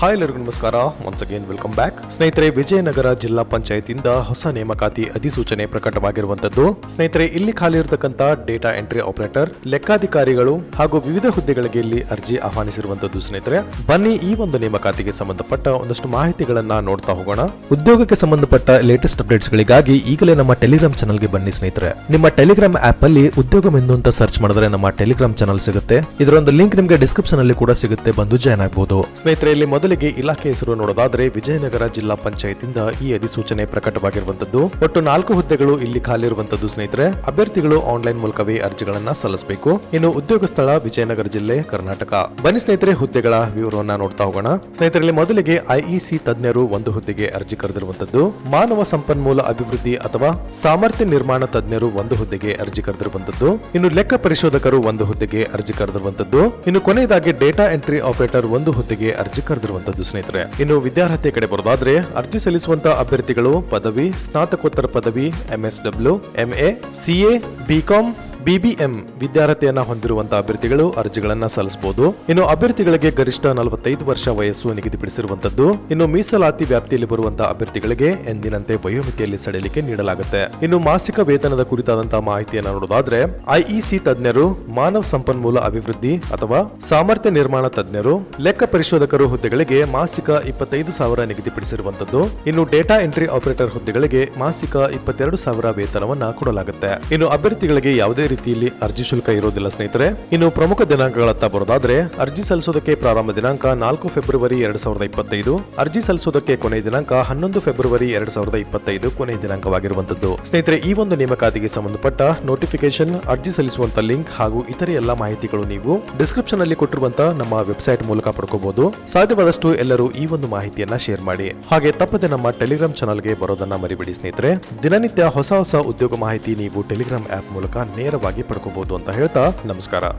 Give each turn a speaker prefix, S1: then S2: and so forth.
S1: Hi ಎಲ್ಲರಿಗೂ ನಮಸ್ಕಾರ. Once again welcome back ಸ್ನೇಹಿತರೆ, ವಿಜಯನಗರ ಜಿಲ್ಲಾ ಪಂಚಾಯತಿಂದ ಹೊಸ ನೇಮಕಾತಿ ಅಧಿಸೂಚನೆ ಪ್ರಕಟವಾಗಿರುವಂತದ್ದು ಸ್ನೇಹಿತರೆ, ಇಲ್ಲಿ ಖಾಲಿ ಇರತಕ್ಕಂತ ಡೇಟಾ ಎಂಟ್ರಿ ಆಪರೇಟರ್ ಲೆಕ್ಕಾಧಿಕಾರಿಗಳು ಹಾಗೂ ವಿವಿಧ ಹುದ್ದೆಗಳಿಗೆ ಇಲ್ಲಿ ಅರ್ಜಿ ಆಹ್ವಾನಿಸಿರುವಂತದ್ದು ಸ್ನೇಹಿತರೆ. ಬನ್ನಿ ಈ ಒಂದು ನೇಮಕಾತಿಗೆ ಸಂಬಂಧಪಟ್ಟ ಒಂದಷ್ಟು ಮಾಹಿತಿಗಳನ್ನ ನೋಡ್ತಾ ಹೋಗೋಣ. ಉದ್ಯೋಗಕ್ಕೆ ಸಂಬಂಧಪಟ್ಟ ಲೇಟೆಸ್ಟ್ ಅಪ್ಡೇಟ್ಸ್ ಗಳಿಗಾಗಿ ಈಗಲೇ ನಮ್ಮ ಟೆಲಿಗ್ರಾಮ್ ಚಾನಲ್ಗೆ ಬನ್ನಿ ಸ್ನೇಹಿತರೆ. ನಿಮ್ಮ ಟೆಲಿಗ್ರಾಮ್ ಆಪ್ ಅಲ್ಲಿ ಉದ್ಯೋಗ ಎಂದು ಅಂತ ಸರ್ಚ್ ಮಾಡಿದ್ರೆ ನಮ್ಮ ಟೆಲಿಗ್ರಾಮ್ ಚಾನಲ್ ಸಿಗುತ್ತೆ. ಇದರೊಂದು ಲಿಂಕ್ ನಿಮಗೆ ಡಿಸ್ಕ್ರಿಪ್ಷನ್ ಅಲ್ಲಿ ಕೂಡ ಸಿಗುತ್ತೆ. ಬಂದು ಜಾಯ್ನ್ ಆಗಬಹುದು ಸ್ನೇಹಿತರೆ, ಇಲ್ಲಿ ಮೊದಲಿಗೆ ಇಲಾಖೆ ಹೆಸರು ನೋಡೋದಾದ್ರೆ ವಿಜಯನಗರ ಜಿಲ್ಲಾ ಪಂಚಾಯತಿಂದ ಈ ಅಧಿಸೂಚನೆ ಪ್ರಕಟವಾಗಿರುವಂತದ್ದು. ಒಟ್ಟು ನಾಲ್ಕು ಹುದ್ದೆಗಳು ಇಲ್ಲಿ ಖಾಲಿ ಇರುವಂತದ್ದು ಸ್ನೇಹಿತರೆ. ಅಭ್ಯರ್ಥಿಗಳು ಆನ್ಲೈನ್ ಮೂಲಕವೇ ಅರ್ಜಿಗಳನ್ನ ಸಲ್ಲಿಸಬೇಕು. ಇನ್ನು ಉದ್ಯೋಗ ಸ್ಥಳ ವಿಜಯನಗರ ಜಿಲ್ಲೆ, ಕರ್ನಾಟಕ. ಬನ್ನಿ ಸ್ನೇಹಿತರೆ ಹುದ್ದೆಗಳ ವಿವರವನ್ನ ನೋಡ್ತಾ ಹೋಗೋಣ. ಸ್ನೇಹಿತರಲ್ಲಿ ಮೊದಲಿಗೆ ಐಇಸಿ ತಜ್ಞರು ಒಂದು ಹುದ್ದೆಗೆ ಅರ್ಜಿ ಕರೆದಿರುವಂತದ್ದು. ಮಾನವ ಸಂಪನ್ಮೂಲ ಅಭಿವೃದ್ಧಿ ಅಥವಾ ಸಾಮರ್ಥ್ಯ ನಿರ್ಮಾಣ ತಜ್ಞರು ಒಂದು ಹುದ್ದೆಗೆ ಅರ್ಜಿ ಕರೆದಿರುವಂತದ್ದು. ಇನ್ನು ಲೆಕ್ಕ ಪರಿಶೋಧಕರು ಒಂದು ಹುದ್ದೆಗೆ ಅರ್ಜಿ ಕರೆದಿರುವಂತದ್ದು. ಇನ್ನು ಕೊನೆಯದಾಗಿ ಡೇಟಾ ಎಂಟ್ರಿ ಆಪರೇಟರ್ ಒಂದು ಹುದ್ದೆಗೆ ಅರ್ಜಿ ಕರೆದಿರುವಂತದ್ದು. ಸ್ನೇಹಿತರೆ. ಇನ್ನು ವಿದ್ಯಾರ್ಹತೆ ಕಡೆ ಬರೋದಾದ್ರೆ ಅರ್ಜಿ ಸಲ್ಲಿಸುವಂತ ಅಭ್ಯರ್ಥಿಗಳು ಪದವಿ, ಸ್ನಾತಕೋತ್ತರ ಪದವಿ MS W MA CA BCom BBM ವಿದ್ಯಾರ್ಹತೆಯನ್ನ ಹೊಂದಿರುವಂತಹ ಅಭ್ಯರ್ಥಿಗಳು ಅರ್ಜಿಗಳನ್ನ ಸಲ್ಲಿಸಬಹುದು ಇನ್ನು ಅಭ್ಯರ್ಥಿಗಳಿಗೆ ಗರಿಷ್ಠ ನಲವತ್ತೈದು ವರ್ಷ ವಯಸ್ಸು ನಿಗದಿಪಡಿಸಿರುವಂತದ್ದು. ಇನ್ನು ಮೀಸಲಾತಿ ವ್ಯಾಪ್ತಿಯಲ್ಲಿ ಬರುವಂತಹ ಅಭ್ಯರ್ಥಿಗಳಿಗೆ ಎಂದಿನಂತೆ ವಯೋಮಿತಿಯಲ್ಲಿ ಸಡಿಲಿಕೆ ನೀಡಲಾಗುತ್ತೆ. ಇನ್ನು ಮಾಸಿಕ ವೇತನದ ಕುರಿತಾದಂತಹ ಮಾಹಿತಿಯನ್ನ ನೋಡೋದಾದ್ರೆ ಐಇಸಿ ತಜ್ಞರು, ಮಾನವ ಸಂಪನ್ಮೂಲ ಅಭಿವೃದ್ಧಿ ಅಥವಾ ಸಾಮರ್ಥ್ಯ ನಿರ್ಮಾಣ ತಜ್ಞರು, ಲೆಕ್ಕ ಪರಿಶೋಧಕರು ಹುದ್ದೆಗಳಿಗೆ ಮಾಸಿಕ ಇಪ್ಪತ್ತೈದು ಸಾವಿರ ನಿಗದಿಪಡಿಸಿರುವಂತದ್ದು. ಇನ್ನು ಡೇಟಾ ಎಂಟ್ರಿ ಆಪರೇಟರ್ ಹುದ್ದೆಗಳಿಗೆ ಮಾಸಿಕ ಇಪ್ಪತ್ತೆರಡು ಸಾವಿರ ವೇತನವನ್ನ ಕೊಡಲಾಗುತ್ತೆ. ಇನ್ನು ಅಭ್ಯರ್ಥಿಗಳಿಗೆ ಯಾವುದೇ ರೀತಿಯಲ್ಲಿ ಅರ್ಜಿ ಶುಲ್ಕ ಇರೋದಿಲ್ಲ ಸ್ನೇಹಿತರೆ. ಇನ್ನು ಪ್ರಮುಖ ದಿನಾಂಕಗಳತ್ತ ಬರೋದಾದ್ರೆ, ಅರ್ಜಿ ಸಲ್ಲಿಸೋದಕ್ಕೆ ಪ್ರಾರಂಭ ದಿನಾಂಕ ನಾಲ್ಕು ಫೆಬ್ರವರಿ ಎರಡ್ ಸಾವಿರದ ಇಪ್ಪತ್ತೈದು. ಅರ್ಜಿ ಸಲ್ಲಿಸೋದಕ್ಕೆ ಕೊನೆಯ ದಿನಾಂಕ ಹನ್ನೊಂದು ಫೆಬ್ರವರಿ ಎರಡ್ ಸಾವಿರದ ಇಪ್ಪತ್ತೈದು ಕೊನೆಯ ದಿನಾಂಕವಾಗಿರುವಂತದ್ದು ಸ್ನೇಹಿತರೆ, ಈ ಒಂದು ನೇಮಕಾತಿಗೆ ಸಂಬಂಧಪಟ್ಟ ನೋಟಿಫಿಕೇಶನ್ ಅರ್ಜಿ ಸಲ್ಲಿಸುವಂತ ಲಿಂಕ್ ಹಾಗೂ ಇತರೆ ಎಲ್ಲಾ ಮಾಹಿತಿಗಳು ನೀವು ಡಿಸ್ಕ್ರಿಪ್ಷನ್ ಅಲ್ಲಿ ಕೊಟ್ಟಿರುವಂತ ನಮ್ಮ ವೆಬ್ಸೈಟ್ ಮೂಲಕ ಪಡ್ಕೋಬಹುದು ಸಾಧ್ಯವಾದಷ್ಟು ಎಲ್ಲರೂ ಈ ಒಂದು ಮಾಹಿತಿಯನ್ನ ಶೇರ್ ಮಾಡಿ. ಹಾಗೆ ತಪ್ಪದೆ ನಮ್ಮ ಟೆಲಿಗ್ರಾಮ್ ಚಾನಲ್ಗೆ ಬರೋದನ್ನ ಮರಿಬೇಡಿ ಸ್ನೇಹಿತರೆ. ದಿನನಿತ್ಯ ಹೊಸ ಹೊಸ ಉದ್ಯೋಗ ಮಾಹಿತಿ ನೀವು ಟೆಲಿಗ್ರಾಮ್ ಆಪ್ ಮೂಲಕ ನೇರವಾಗಿ ಪಡ್ಕೋಬಹುದು ಅಂತ ಹೇಳ್ತಾ ನಮಸ್ಕಾರ.